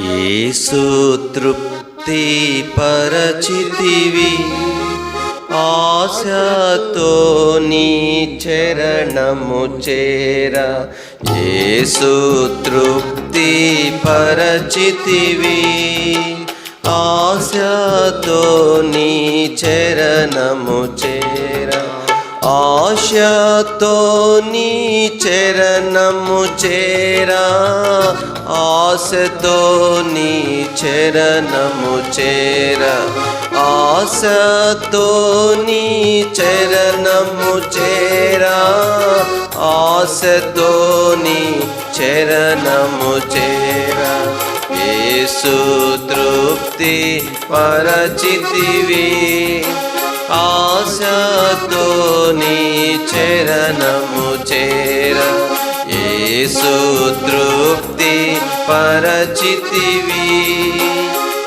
యేసు తృప్తి పరచితివి. ఆశతో నీ చరణము చేర. యేసు తృప్తి పరచితివి. ఆశతో నీ చరణము చేరా. ఆశతో నీ చరణము చేరా. ఆశతో నీ చరణము చేరా. ఆశతో నీ చరణము చేరా. ఆశతో నీ చరణము చేరా. యేసు తృప్తి పరచితివి. ఆశతో నీ చరణము చేర. యేసు తృప్తి పరచితివి.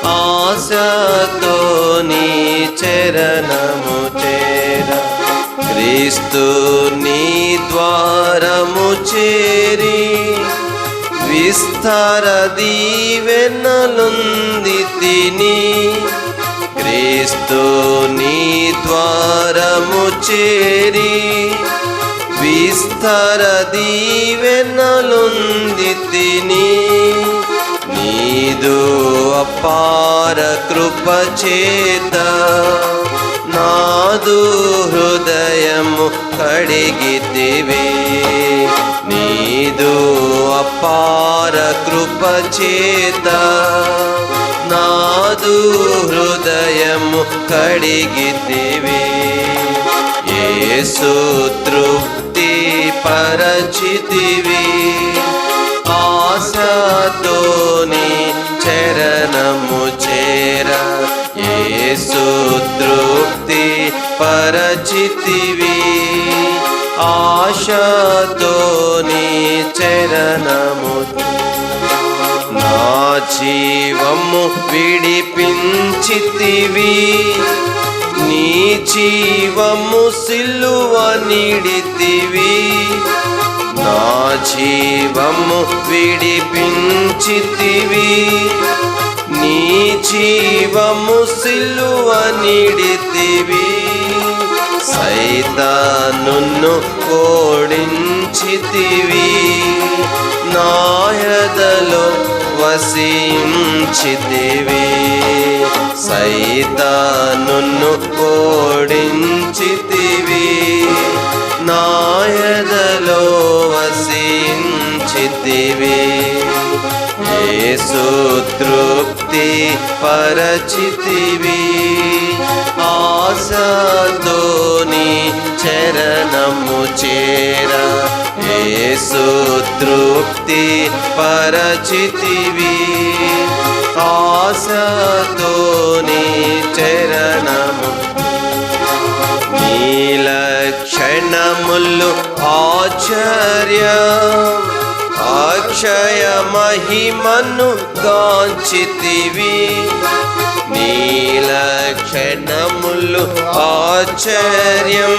ఆశతో నీ చరణము చేర. క్రీస్తు నీ ద్వారము చేరి. విస్తార దీవెనలుంది తిని. క్రీస్తు నీ ద్వారము చేరి విస్తర దీవెనలుంది తిని. నీదు అపార కృప చేత నాదు హృదయము కడిగితివి. నీదు అపార కృప చేత నాదు హృదయము కడిగితివి. యేసు తృప్తి పరచితివి. ఆశతోని చరణము చేర. యేసు తృప్తి పరచితివి. ఆశతోని చరణము నా జీవము విడిపించితివి. నీ జీవము సిల్లువ నిడితివి. నా జీవము విడిపించితివి. నీ జీవము సిల్లువ నిడితివి. సైతానున్ను ఓడించితివి నాయదలో వసించితివి సైతానున్ను ఓడించితివి. నాయదలో వసించితివి యేసు తృప్తి పరచితివి. ఆశతోని చరణము చేరా. యేసు తృప్తి పరచితివి. ఆశతోని చరణము. నీలక్షణములు ఆచార్య అక్షయ మహిమను గాంచితివి. నీలక్షణములు ఆశ్చర్యం.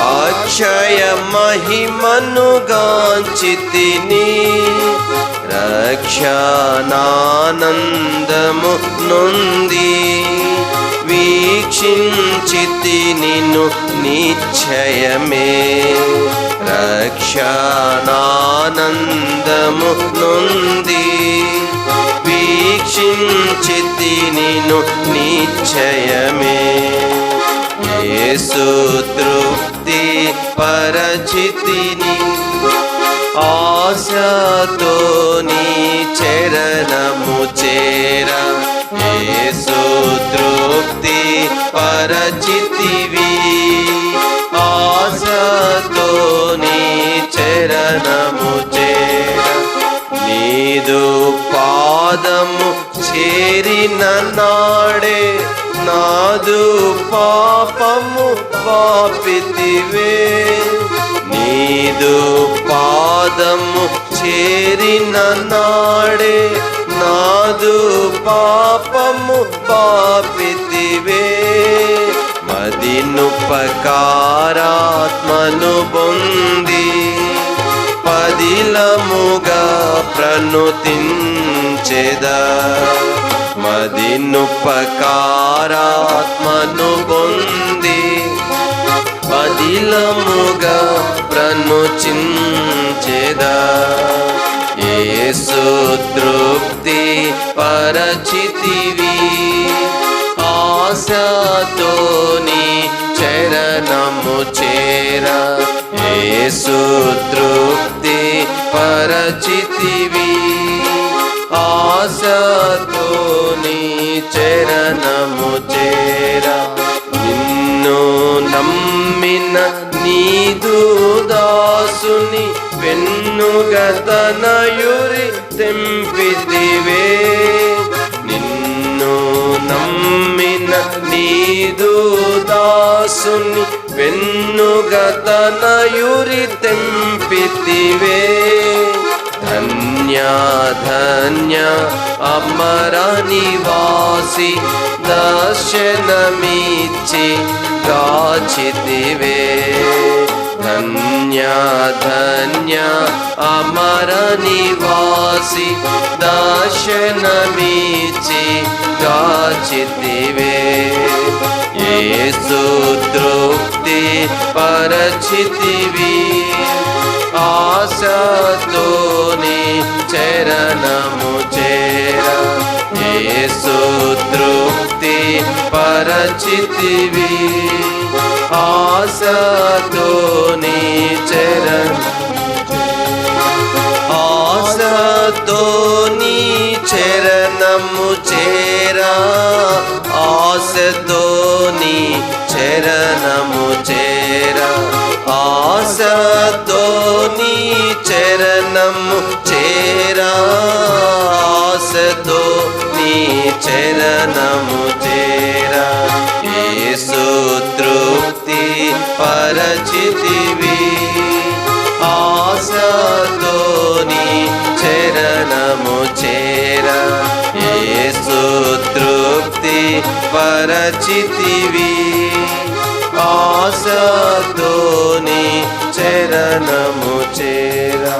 అక్షయ మహిమను గాంచితిని రక్షణానందము నుంది వీక్షించితి నిన్ను నిశ్చయమే. రక్షణానందము నుంది వీక్షించితి నిన్ను నిశ్చయమే. యేసు తృప్తి పరచితిని ఆశతో నీ చరణము చేర యేసు తృప్తి పరచితివి ఆశతో నీ చరణము చేర నీదు పాదము చేరిన నా కాదు పాపము పాపితివే నీదు పాదము చేరిన నాడే నాదు పాపము పాపితివే మదినుపకారాత్మను పొంది పదిలముగా ప్రణుతించెదా. నేనుపకారాత్మను పొంది పదిలముగా ప్రనుచించెదా. యేసు తృప్తి పరచితివి. ఆశతోని చరణము చేర. ఏసు తృప్తి పరచితివి. ఆశతో నీ చరణము చేరా. నిన్ను నమ్మిన నీదు దాసుని వెన్నుగతనయురి తెంపితివే. నిన్ను నమ్మిన నీదు దాసుని వెన్నుగతనయురి తెంపితివే. ధన్య ధన్య అమర నివాసి దర్శనమిచ్చి గాచితివే ధన్య ధన్య అమర నివాసి దర్శనమిచ్చి గాచితివే యేసు తృప్తి పరచితివి ఆశతోని చరణము చేర యేసు తృప్తి పరచితివి ఆశతోని చరణ ఆశతోని చరణము చేరా ఆశతోని చరణము చేరా ఆశతోని చరణము ఆశతో నీ చరణము చేరా యేసు తృప్తి పరచితివి ఆశతోని చరణము చేర యేసు తృప్తి పరచితివి ఆశతోని చరణము చేరా